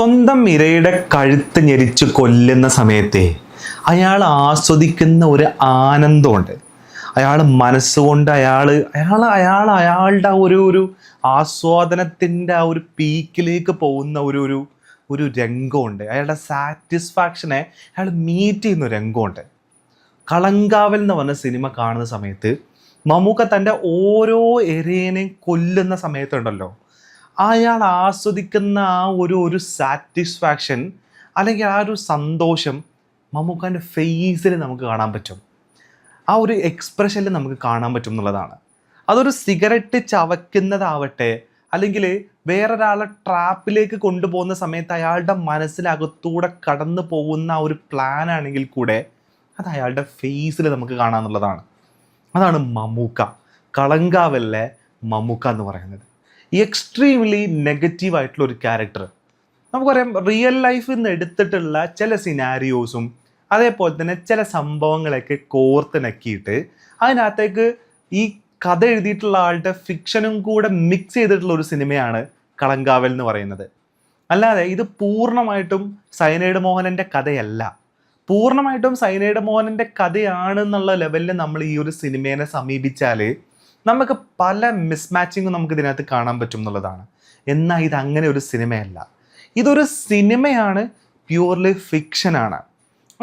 സ്വന്തം ഇരയുടെ കഴുത്ത് ഞെരിച്ച് കൊല്ലുന്ന സമയത്തെ അയാൾ ആസ്വദിക്കുന്ന ഒരു ആനന്ദമുണ്ട്. അയാൾ മനസ്സുകൊണ്ട് അയാൾ അയാൾ അയാൾ അയാളുടെ ഒരു ഒരു ആസ്വാദനത്തിന്റെ ആ ഒരു പീക്കിലേക്ക് പോകുന്ന ഒരു ഒരു ഒരു രംഗമുണ്ട്. അയാളുടെ സാറ്റിസ്ഫാക്ഷനെ അയാൾ മീറ്റ് ചെയ്യുന്ന ഒരു രംഗമുണ്ട്. കളങ്കാവൽ എന്ന് പറഞ്ഞ സിനിമ കാണുന്ന സമയത്ത് മമ്മൂക്ക തന്റെ ഓരോ എരേനെയും കൊല്ലുന്ന സമയത്തുണ്ടല്ലോ. അയാൾ ആസ്വദിക്കുന്ന ആ ഒരു ഒരു സാറ്റിസ്ഫാക്ഷൻ അല്ലെങ്കിൽ ആ ഒരു സന്തോഷം മമ്മൂക്കാന്റെ ഫേസിൽ നമുക്ക് കാണാൻ പറ്റും. ആ ഒരു എക്സ്പ്രഷനിൽ നമുക്ക് കാണാൻ പറ്റും എന്നുള്ളതാണ്. അതൊരു സിഗരറ്റ് ചവയ്ക്കുന്നതാവട്ടെ അല്ലെങ്കിൽ വേറൊരാളെ ട്രാപ്പിലേക്ക് കൊണ്ടുപോകുന്ന സമയത്ത് അയാളുടെ മനസ്സിലകത്തൂടെ കടന്നു പോകുന്ന ആ ഒരു പ്ലാൻ ആണെങ്കിൽ കൂടെ അത് അയാളുടെ ഫേസിൽ നമുക്ക് കാണാമെന്നുള്ളതാണ് അതാണ് മമ്മൂക്ക. കളങ്കാവല്ലേ മമ്മൂക്ക എന്ന് പറയുന്നത്. എക്സ്ട്രീംലി നെഗറ്റീവ് ആയിട്ടുള്ള ഒരു ക്യാരക്ടർ നമുക്കറിയാം റിയൽ ലൈഫിൽ നിന്ന് എടുത്തിട്ടുള്ള ചില സിനാരിയോസും അതേപോലെ തന്നെ ചില സംഭവങ്ങളൊക്കെ കോർത്തിണക്കിയിട്ട് അതിനകത്തേക്ക് ഈ കഥ എഴുതിയിട്ടുള്ള ആളുടെ ഫിക്ഷനും കൂടെ മിക്സ് ചെയ്തിട്ടുള്ള ഒരു സിനിമയാണ് കളങ്കാവൽ എന്ന് പറയുന്നത്. അല്ലാതെ ഇത് പൂർണമായിട്ടും സൈനൈഡ് മോഹനന്റെ കഥയല്ല. പൂർണമായിട്ടും സൈനൈഡ് മോഹനന്റെ കഥയാണെന്നുള്ള ലെവലിൽ നമ്മൾ ഈ ഒരു സിനിമേനെ സമീപിച്ചാൽ നമുക്ക് പല മിസ്മാച്ചിങ്ങും നമുക്ക് ഇതിനകത്ത് കാണാൻ പറ്റും എന്നുള്ളതാണ്. എന്നാൽ ഇത് അങ്ങനെ ഒരു സിനിമയല്ല. ഇതൊരു സിനിമയാണ് പ്യൂർലി ഫിക്ഷനാണ്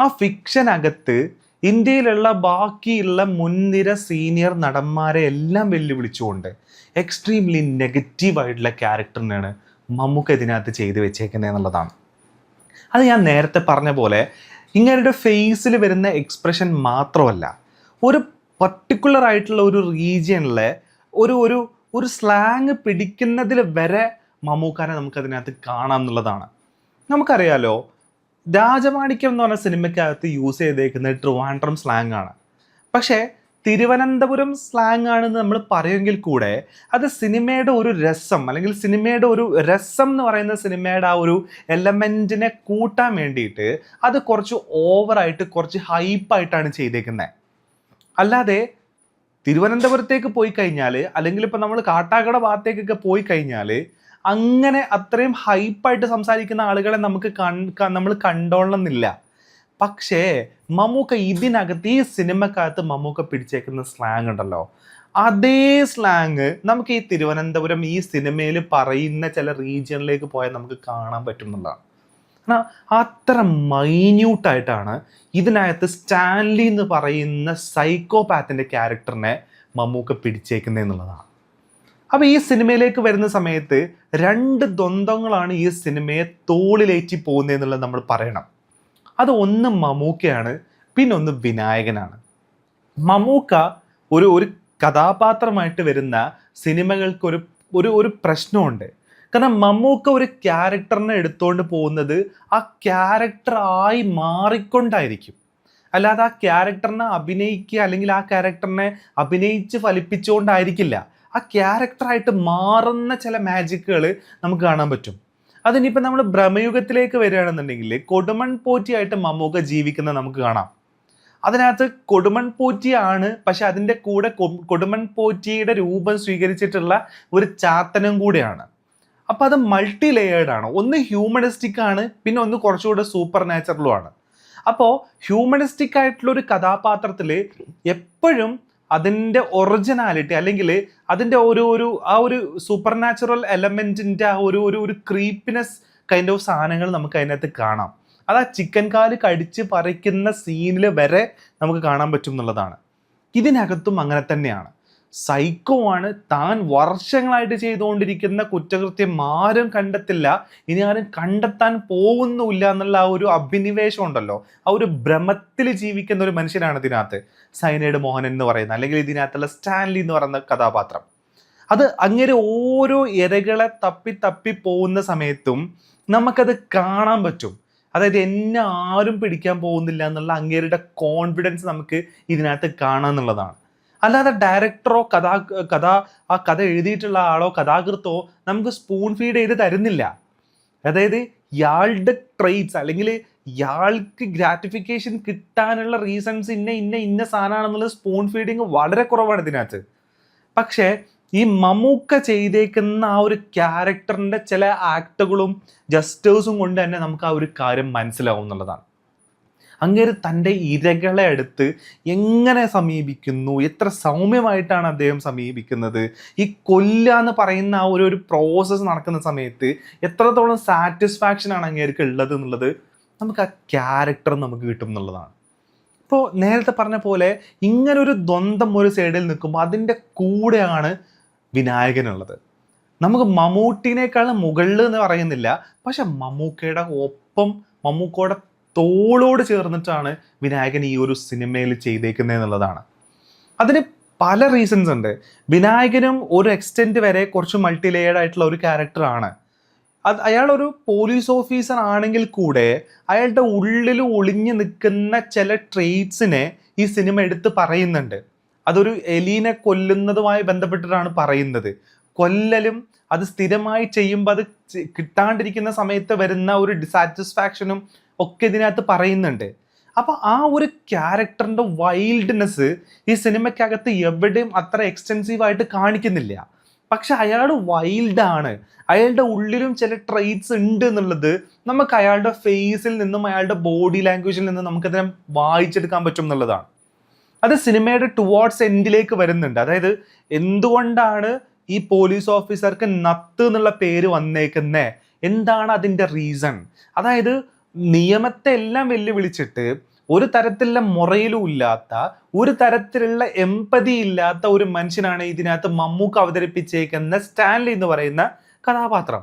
ആ ഫിക്ഷനകത്ത് ഇന്ത്യയിലുള്ള ബാക്കിയുള്ള മുൻനിര സീനിയർ നടന്മാരെ എല്ലാം വെല്ലുവിളിച്ചുകൊണ്ട് എക്സ്ട്രീംലി നെഗറ്റീവ് ആയിട്ടുള്ള ക്യാരക്ടറിനാണ് മമ്മൂക്ക ഇതിനകത്ത് ചെയ്തു വെച്ചേക്കുന്നത് എന്നുള്ളതാണ്. അത് ഞാൻ നേരത്തെ പറഞ്ഞ പോലെ ഇങ്ങനെയുടെ ഫേസിൽ വരുന്ന എക്സ്പ്രഷൻ മാത്രമല്ല ഒരു പർട്ടിക്കുലർ ആയിട്ടുള്ള ഒരു റീജിയനിലെ ഒരു ഒരു ഒരു സ്ലാങ് പിടിക്കുന്നതിൽ വരെ മമ്മൂക്കാനെ നമുക്കതിനകത്ത് കാണാം എന്നുള്ളതാണ്. നമുക്കറിയാലോ രാജമാണിക്യം എന്ന് പറഞ്ഞ സിനിമയ്ക്കകത്ത് യൂസ് ചെയ്തേക്കുന്നത് ട്രിവാൻഡ്രം സ്ലാങ് ആണ്. പക്ഷേ തിരുവനന്തപുരം സ്ലാങ് ആണെന്ന് നമ്മൾ പറയുമെങ്കിൽ കൂടെ അത് സിനിമയുടെ ഒരു രസം അല്ലെങ്കിൽ സിനിമയുടെ ഒരു രസം എന്ന് പറയുന്ന സിനിമയുടെ ആ ഒരു എലമെന്റിനെ കൂട്ടാൻ വേണ്ടിയിട്ട് അത് കുറച്ച് ഓവറായിട്ട് കുറച്ച് ഹൈപ്പായിട്ടാണ് ചെയ്തേക്കുന്നത് അല്ലാതെ തിരുവനന്തപുരത്തേക്ക് പോയി കഴിഞ്ഞാൽ അല്ലെങ്കിൽ ഇപ്പം നമ്മൾ കാട്ടാക്കട ഭാഗത്തേക്കൊക്കെ പോയി കഴിഞ്ഞാൽ അങ്ങനെ അത്രയും ഹൈപ്പായിട്ട് സംസാരിക്കുന്ന ആളുകളെ നമുക്ക് നമ്മൾ കണ്ടോളണമെന്നില്ല പക്ഷേ മമ്മൂക്ക ഇതിനകത്ത് ഈ സിനിമക്കകത്ത് മമ്മൂക്ക പിടിച്ചേക്കുന്ന സ്ലാങ് ഉണ്ടല്ലോ. അതേ സ്ലാങ് നമുക്ക് ഈ തിരുവനന്തപുരം ഈ സിനിമയിൽ പറയുന്ന ചില റീജിയനിലേക്ക് പോയാൽ നമുക്ക് കാണാൻ പറ്റുന്നുള്ളതാണ് കാരണം അത്ര മൈന്യൂട്ടായിട്ടാണ് ഇതിനകത്ത് സ്റ്റാൻലി എന്ന് പറയുന്ന സൈക്കോപാത്തിന്റെ ക്യാരക്ടറിനെ മമ്മൂക്ക പിടിച്ചേക്കുന്നത് എന്നുള്ളതാണ്. അപ്പോൾ ഈ സിനിമയിലേക്ക് വരുന്ന സമയത്ത് രണ്ട് ദ്വന്ദ്ങ്ങളാണ് ഈ സിനിമയെ തോളിലേറ്റി പോകുന്നത് എന്നുള്ളത് നമ്മൾ പറയണം. അത് ഒന്ന് മമ്മൂക്കയാണ് പിന്നെ ഒന്ന് വിനായകനാണ്. മമ്മൂക്ക ഒരു ഒരു കഥാപാത്രമായിട്ട് വരുന്ന സിനിമകൾക്ക് ഒരു ഒരു പ്രശ്നമുണ്ട്. കാരണം മമ്മൂക്ക ഒരു ക്യാരക്ടറിനെ എടുത്തുകൊണ്ട് പോകുന്നത് ആ ക്യാരക്ടറായി മാറിക്കൊണ്ടായിരിക്കും. അല്ലാതെ ആ ക്യാരക്ടറിനെ അഭിനയിക്കുക അല്ലെങ്കിൽ ആ ക്യാരക്ടറിനെ അഭിനയിച്ച് ഫലിപ്പിച്ചുകൊണ്ടായിരിക്കില്ല. ആ ക്യാരക്ടറായിട്ട് മാറുന്ന ചില മാജിക്കുകൾ നമുക്ക് കാണാൻ പറ്റും. അതിനിപ്പോൾ നമ്മൾ ഭ്രമയുഗത്തിലേക്ക് വരികയാണെന്നുണ്ടെങ്കിൽ കൊടുമൺ പോറ്റിയായിട്ട് മമ്മൂക്ക ജീവിക്കുന്നത് നമുക്ക് കാണാം. അതിനകത്ത് കൊടുമൺ പോറ്റിയാണ് പക്ഷെ അതിന്റെ കൂടെ കൊടുമൺ പോറ്റിയുടെ രൂപം സ്വീകരിച്ചിട്ടുള്ള ഒരു ചാത്തനും കൂടെയാണ്. അപ്പം അത് മൾട്ടി ലെയേർഡ് ആണ്. ഒന്ന് ഹ്യൂമണിസ്റ്റിക് ആണ് പിന്നെ ഒന്ന് കുറച്ചുകൂടെ സൂപ്പർ നാച്ചുറലും ആണ്. അപ്പോൾ ഹ്യൂമണിസ്റ്റിക് ആയിട്ടുള്ള ഒരു കഥാപാത്രത്തിൽ എപ്പോഴും അതിന്റെ ഒറിജിനാലിറ്റി അല്ലെങ്കിൽ അതിന്റെ ഒരു ഒരു ആ ഒരു സൂപ്പർ നാച്ചുറൽ എലമെന്റിന്റെ ആ ഒരു ഒരു ഒരു ക്രീപ്പിനെസ് കൈൻഡ് ഓഫ് സാധനങ്ങൾ നമുക്ക് അതിനകത്ത് കാണാം. അത് ആ ചിക്കൻ കാൽ കടിച്ച് പറിക്കുന്ന സീനിൽ വരെ നമുക്ക് കാണാൻ പറ്റും എന്നുള്ളതാണ്. ഇതിനകത്തും അങ്ങനെ തന്നെയാണ്. സൈക്കോ ആണ് താൻ വർഷങ്ങളായിട്ട് ചെയ്തുകൊണ്ടിരിക്കുന്ന കുറ്റകൃത്യം ആരും കണ്ടെത്തില്ല. ഇനി ആരും കണ്ടെത്താൻ പോകുന്നുമില്ല എന്നുള്ള ആ ഒരു അഭിനിവേശം ഉണ്ടല്ലോ. ആ ഒരു ഭ്രമത്തിൽ ജീവിക്കുന്ന ഒരു മനുഷ്യനാണ് ഇതിനകത്ത്. സൈനൈഡ് മോഹൻ എന്ന് പറയുന്നത് അല്ലെങ്കിൽ ഇതിനകത്തുള്ള സ്റ്റാൻലി എന്ന് പറയുന്ന കഥാപാത്രം. അത് അങ്ങനെ ഓരോ ഇരകളെ തപ്പി തപ്പി പോകുന്ന സമയത്തും നമുക്കത് കാണാൻ പറ്റും. അതായത് എന്നെ ആരും പിടിക്കാൻ പോകുന്നില്ല എന്നുള്ള അങ്ങേരുടെ കോൺഫിഡൻസ് നമുക്ക് ഇതിനകത്ത് കാണാന്നുള്ളതാണ്. അല്ലാതെ ഡയറക്ടറോ കഥാ കഥ ആ കഥ എഴുതിയിട്ടുള്ള ആളോ കഥാകൃത്തോ നമുക്ക് സ്പൂൺ ഫീഡ് ചെയ്ത് തരുന്നില്ല. അതായത് ഇയാളുടെ ട്രെയ്റ്റ്സ് അല്ലെങ്കിൽ ഇയാൾക്ക് ഗ്രാറ്റിഫിക്കേഷൻ കിട്ടാനുള്ള റീസൺസ് ഇന്ന ഇന്ന ഇന്ന സാധനമാണെന്നുള്ള സ്പൂൺ ഫീഡിങ് വളരെ കുറവാണ് ഇതിനകത്ത്. പക്ഷേ ഈ മമ്മൂക്ക ചെയ്തേക്കുന്ന ആ ഒരു ക്യാരക്ടറിന്റെ ചില ആക്ടുകളും ജസ്റ്റേഴ്സും കൊണ്ട് തന്നെ നമുക്ക് ആ ഒരു കാര്യം മനസ്സിലാവും എന്നുള്ളതാണ്. അങ്ങേര് തന്റെ ഇരകളെ അടുത്ത് എങ്ങനെ സമീപിക്കുന്നു? എത്ര സൗമ്യമായിട്ടാണ് അദ്ദേഹം സമീപിക്കുന്നത്? ഈ കൊല്ല എന്ന് പറയുന്ന ആ ഒരു ഒരു പ്രോസസ്സ് നടക്കുന്ന സമയത്ത് എത്രത്തോളം സാറ്റിസ്ഫാക്ഷൻ ആണ് അങ്ങേർക്ക് ഉള്ളത് എന്നുള്ളത് നമുക്ക് ആ ക്യാരക്ടർ നമുക്ക് കിട്ടും എന്നുള്ളതാണ്. ഇപ്പോൾ നേരത്തെ പറഞ്ഞ പോലെ ഇങ്ങനൊരു ദ്വന്ദ്ം ഒരു സൈഡിൽ നിൽക്കുമ്പോൾ അതിന്റെ കൂടെയാണ് വിനായകനുള്ളത്. നമുക്ക് മമ്മൂട്ടിനേക്കാളും മുകളിൽ എന്ന് പറയുന്നില്ല. പക്ഷെ മമ്മൂക്കയുടെ ഒപ്പം മമ്മൂക്കയുടെ തോളോട് ചേർന്നിട്ടാണ് വിനായകൻ ഈ ഒരു സിനിമയിൽ ചെയ്തേക്കുന്നത് എന്നുള്ളതാണ് അതിന് പല റീസൺസ് ഉണ്ട്. വിനായകനും ഒരു എക്സ്റ്റെന്റ് വരെ കുറച്ച് മൾട്ടി ലെയർഡ് ആയിട്ടുള്ള ഒരു ക്യാരക്ടറാണ് അത് അയാളൊരു പോലീസ് ഓഫീസർ ആണെങ്കിൽ കൂടെ അയാളുടെ ഉള്ളിൽ ഒളിഞ്ഞു നിൽക്കുന്ന ചില ട്രെയ്റ്റ്സിനെ ഈ സിനിമ എടുത്ത് പറയുന്നുണ്ട്. അതൊരു എലീനെ കൊല്ലുന്നതുമായി ബന്ധപ്പെട്ടിട്ടാണ് പറയുന്നത്. കൊല്ലലും അത് സ്ഥിരമായി ചെയ്യുമ്പോൾ അത് കിട്ടാണ്ടിരിക്കുന്ന സമയത്ത് വരുന്ന ഒരു ഡിസാറ്റിസ്ഫാക്ഷനും ഒക്കെ ഇതിനകത്ത് പറയുന്നുണ്ട്. അപ്പൊ ആ ഒരു ക്യാരക്ടറിന്റെ വൈൽഡ്നെസ് ഈ സിനിമയ്ക്കകത്ത് എവിടെയും അത്ര എക്സ്റ്റെൻസീവ് ആയിട്ട് കാണിക്കുന്നില്ല. പക്ഷെ അയാൾ വൈൽഡാണ് അയാളുടെ ഉള്ളിലും ചില ട്രെയ്റ്റ്സ് ഉണ്ട് എന്നുള്ളത് നമുക്ക് അയാളുടെ ഫേസിൽ നിന്നും അയാളുടെ ബോഡി ലാംഗ്വേജിൽ നിന്നും നമുക്കതിനെ വായിച്ചെടുക്കാൻ പറ്റും എന്നുള്ളതാണ്. അത് സിനിമയുടെ ടുവാർഡ്സ് എൻഡിലേക്ക് വരുന്നുണ്ട്. അതായത് എന്തുകൊണ്ടാണ് ഈ പോലീസ് ഓഫീസർക്ക് നത്ത് എന്നുള്ള പേര് വന്നേക്കുന്നേ? എന്താണ് അതിന്റെ റീസൺ അതായത് നിയമത്തെ എല്ലാം വെല്ലുവിളിച്ചിട്ട് ഒരു തരത്തിലുള്ള മുറയിലും ഇല്ലാത്ത ഒരു തരത്തിലുള്ള എമ്പതി ഇല്ലാത്ത ഒരു മനുഷ്യനാണ് ഇതിനകത്ത് മമ്മൂക്ക് അവതരിപ്പിച്ചേക്കുന്ന സ്റ്റാൻലി എന്ന് പറയുന്ന കഥാപാത്രം.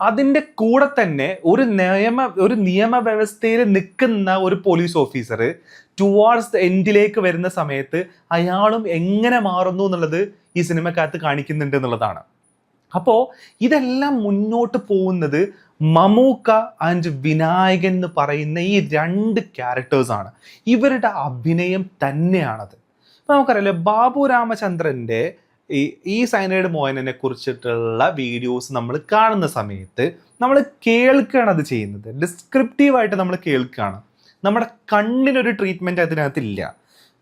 അതിന്റെ കൂടെ തന്നെ ഒരു നിയമ ഒരു നിയമവ്യവസ്ഥയിൽ നിൽക്കുന്ന ഒരു പോലീസ് ഓഫീസർ ടുവാർഡ്സ് എൻഡിലേക്ക് വരുന്ന സമയത്ത് അയാളും എങ്ങനെ മാറുന്നു എന്നുള്ളത് ഈ സിനിമക്കകത്ത് കാണിക്കുന്നുണ്ട് എന്നുള്ളതാണ്. അപ്പോൾ ഇതെല്ലാം മുന്നോട്ട് പോകുന്നത് മമൂക്ക ആൻഡ് വിനായകൻ എന്ന് പറയുന്ന ഈ രണ്ട് ക്യാരക്ടേഴ്സാണ് ഇവരുടെ അഭിനയം തന്നെയാണത്. ഇപ്പം നമുക്കറിയാലോ ബാബു രാമചന്ദ്രന്റെ ഈ ഈ സൈനൈഡ് മോഹനനെ കുറിച്ചിട്ടുള്ള വീഡിയോസ് നമ്മൾ കാണുന്ന സമയത്ത് നമ്മൾ കേൾക്കുകയാണ് അത് ചെയ്യുന്നത്. ഡിസ്ക്രിപ്റ്റീവായിട്ട് നമ്മൾ കേൾക്കുകയാണ്. നമ്മുടെ കണ്ണിനൊരു ട്രീറ്റ്മെന്റ് അതിനകത്തില്ല.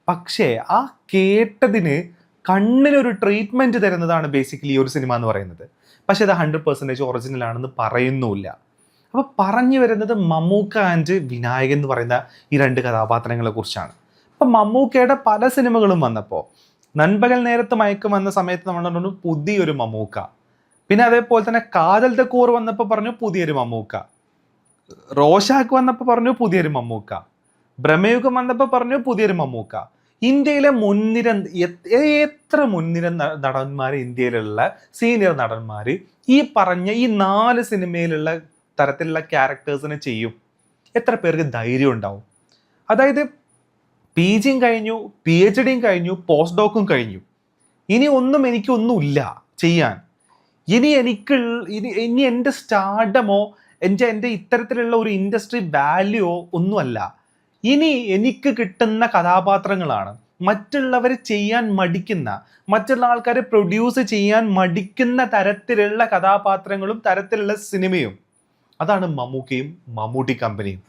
പക്ഷേ ആ കേട്ടതിന് കണ്ണിനൊരു ട്രീറ്റ്മെന്റ് തരുന്നതാണ് ബേസിക്കലി ഈ ഒരു സിനിമ എന്ന് പറയുന്നത്. പക്ഷേ അത് ഹൺഡ്രഡ് പെർസെന്റേജ് ഒറിജിനൽ ആണെന്ന് പറയുന്നുമില്ല. അപ്പോൾ പറഞ്ഞു വരുന്നത് മമ്മൂക്ക ആൻഡ് വിനായകൻ എന്ന് പറയുന്ന ഈ രണ്ട് കഥാപാത്രങ്ങളെ കുറിച്ചാണ്. അപ്പം മമ്മൂക്കയുടെ പല സിനിമകളും വന്നപ്പോൾ നൻപകൽ നേരത്ത് മയക്കം വന്ന സമയത്ത് നമ്മൾ പറഞ്ഞു പുതിയൊരു മമ്മൂക്ക. പിന്നെ അതേപോലെ തന്നെ കാതൽ തക്കൂർ വന്നപ്പോൾ പറഞ്ഞു പുതിയൊരു മമ്മൂക്ക. റോഷാക്ക് വന്നപ്പോൾ പറഞ്ഞു പുതിയൊരു മമ്മൂക്ക. ബ്രഹ്മയുഗം വന്നപ്പോൾ പറഞ്ഞു പുതിയൊരു മമ്മൂക്ക. ഇന്ത്യയിലെ മുൻനിര എത്ര മുൻനിര നടന്മാർ ഇന്ത്യയിലുള്ള സീനിയർ നടന്മാർ ഈ പറഞ്ഞ ഈ നാല് സിനിമയിലുള്ള തരത്തിലുള്ള ക്യാരക്ടേഴ്സിനെ ചെയ്യും. എത്ര പേർക്ക് ധൈര്യം ഉണ്ടാവും? അതായത് പി ജിയും കഴിഞ്ഞു പി എച്ച് ഡിയും കഴിഞ്ഞു പോസ്റ്റ് ഡോക്കും കഴിഞ്ഞു. ഇനി ഒന്നും എനിക്കൊന്നുമില്ല ചെയ്യാൻ. ഇനി എനിക്ക് ഇനി ഇനി എന്റെ സ്റ്റാർഡമോ എന്റെ എന്റെ ഇത്തരത്തിലുള്ള ഒരു ഇൻഡസ്ട്രി വാല്യൂയോ ഒന്നുമല്ല. ഇനി എനിക്ക് കിട്ടുന്ന കഥാപാത്രങ്ങളാണ്. മറ്റുള്ളവർ ചെയ്യാൻ മടിക്കുന്ന മറ്റുള്ള ആൾക്കാരെ പ്രൊഡ്യൂസ് ചെയ്യാൻ മടിക്കുന്ന തരത്തിലുള്ള കഥാപാത്രങ്ങളും തരത്തിലുള്ള സിനിമയും. അതാണ് മമ്മൂക്കയും മമ്മൂട്ടി കമ്പനിയും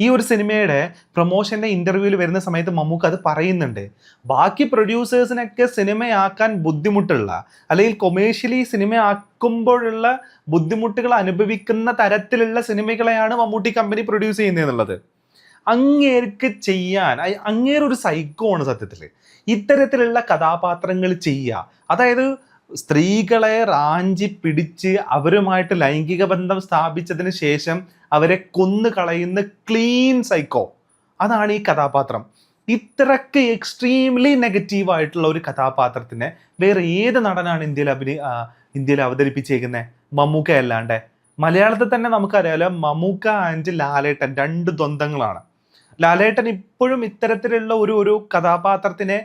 ഈ ഒരു സിനിമയുടെ പ്രൊമോഷന്റെ ഇന്റർവ്യൂവിൽ വരുന്ന സമയത്ത് മമ്മൂക്ക അത് പറയുന്നുണ്ട്. ബാക്കി പ്രൊഡ്യൂസേഴ്സിനൊക്കെ സിനിമയാക്കാൻ ബുദ്ധിമുട്ടുള്ള അല്ലെങ്കിൽ കൊമേഴ്ഷ്യലി സിനിമയാക്കുമ്പോഴുള്ള ബുദ്ധിമുട്ടുകൾ അനുഭവിക്കുന്ന തരത്തിലുള്ള സിനിമകളെയാണ് മമ്മൂട്ടി കമ്പനി പ്രൊഡ്യൂസ് ചെയ്യുന്നത് എന്നുള്ളത് അങ്ങേർക്ക് ചെയ്യാൻ അയ് അങ്ങേരൊരു സൈക്കോ ആണ് സത്യത്തിൽ ഇത്തരത്തിലുള്ള കഥാപാത്രങ്ങൾ ചെയ്യുക. അതായത് സ്ത്രീകളെ റാഞ്ചി പിടിച്ച് അവരുമായിട്ട് ലൈംഗിക ബന്ധം സ്ഥാപിച്ചതിന് ശേഷം അവരെ കൊന്നു കളയുന്ന ക്ലീൻ സൈക്കോ അതാണ് ഈ കഥാപാത്രം. ഇത്രക്ക് എക്സ്ട്രീംലി നെഗറ്റീവ് ആയിട്ടുള്ള ഒരു കഥാപാത്രത്തിനെ വേറെ ഏത് നടനാണ് ഇന്ത്യയിൽ അഭിനയ ഇന്ത്യയിൽ അവതരിപ്പിച്ചേക്കുന്നത് മമ്മൂക്ക അല്ലാണ്ട്. മലയാളത്തിൽ തന്നെ നമുക്കറിയാലോ മമ്മൂക്ക ആൻഡ് ലാലേട്ടൻ രണ്ട് ദ്വന്ദ്ങ്ങളാണ് ലാലേട്ടൻ ഇപ്പോഴും ഇത്തരത്തിലുള്ള ഒരു ഒരു കഥാപാത്രത്തിനെ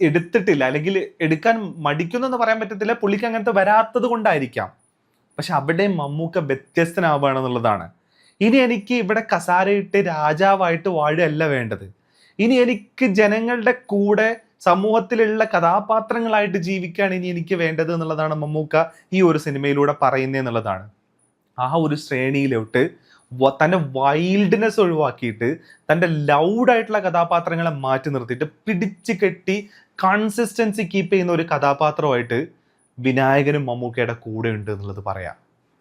എടുത്തിട്ടില്ല. അല്ലെങ്കിൽ എടുക്കാൻ മടിക്കുന്നു എന്ന് പറയാൻ പറ്റത്തില്ല. പുള്ളിക്ക് അങ്ങനത്തെ വരാത്തത് കൊണ്ടായിരിക്കാം. പക്ഷെ അവിടെ മമ്മൂക്ക വ്യത്യസ്തനാവുകയാണെന്നുള്ളതാണ്. ഇനി എനിക്ക് ഇവിടെ കസാരയിട്ട് രാജാവായിട്ട് വാഴുകയല്ല വേണ്ടത്. ഇനി എനിക്ക് ജനങ്ങളുടെ കൂടെ സമൂഹത്തിലുള്ള കഥാപാത്രങ്ങളായിട്ട് ജീവിക്കുകയാണ് ഇനി എനിക്ക് വേണ്ടത് എന്നുള്ളതാണ് മമ്മൂക്ക ഈ ഒരു സിനിമയിലൂടെ പറയുന്നത് എന്നുള്ളതാണ് ആ ഒരു ശ്രേണിയിലോട്ട് തന്റെ വൈൽഡ്നെസ് ഒഴിവാക്കിയിട്ട് തന്റെ ലൗഡായിട്ടുള്ള കഥാപാത്രങ്ങളെ മാറ്റി നിർത്തിയിട്ട് പിടിച്ച് കെട്ടി കൺസിസ്റ്റൻസി കീപ്പ് ചെയ്യുന്ന ഒരു കഥാപാത്രമായിട്ട് വിനായകനും മമ്മൂക്കയുടെ കൂടെ ഉണ്ട് എന്നുള്ളത് പറയാം.